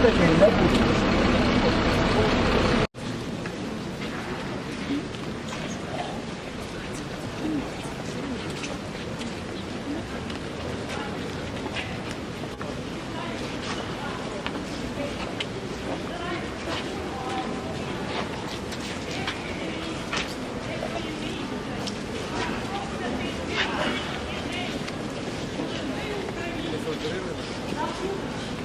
全てになっている。Thank you.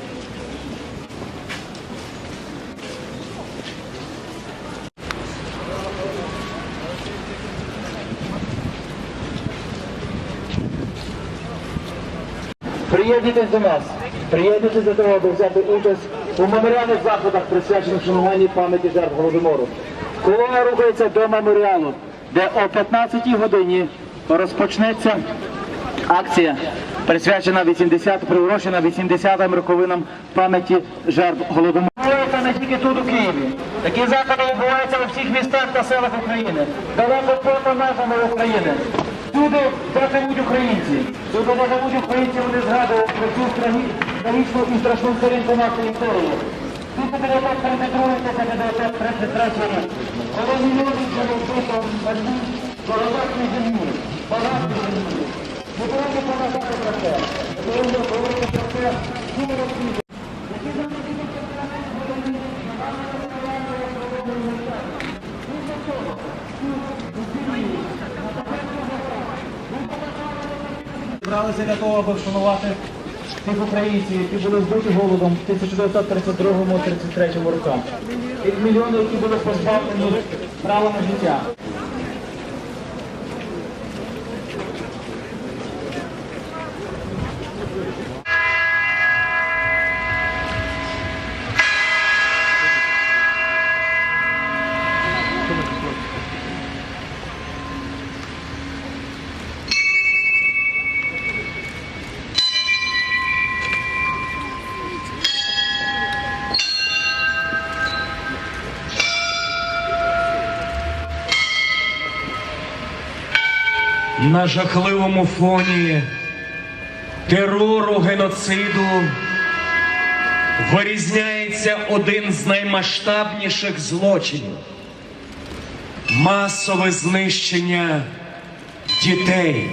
Приєднуйтесь до нас, приєднуйтесь до того, аби взяти участь у меморіальних заходах, присвячених шануванню пам'яті жертв Голодомору. Колона рухається до меморіалу, де о 15-й годині розпочнеться акція, присвячена 80, приурочена 80-м роковинам пам'яті жертв Голодомору. Відбувається не тільки тут у Києві. Такі заходи відбуваються у всіх містах та селах України, далеко поза межами України. Всюди, де живуть українці, всюди, де живуть українці, вони згадують про цю трагічну і страшну сторінку нашої історії. 1932-1933 рік, коли мільйони одні, дорогатні землі, багатні землі. Ми повинні пам'ятати про це. Ми повинні про це Зібралися для того, аби вшанувати тих українців, які були збиті голодом в 1932-33 роках. Тих мільйонів, які були позбавлені права на життя. На жахливому фоні терору геноциду вирізняється один з наймасштабніших злочинів масове знищення дітей.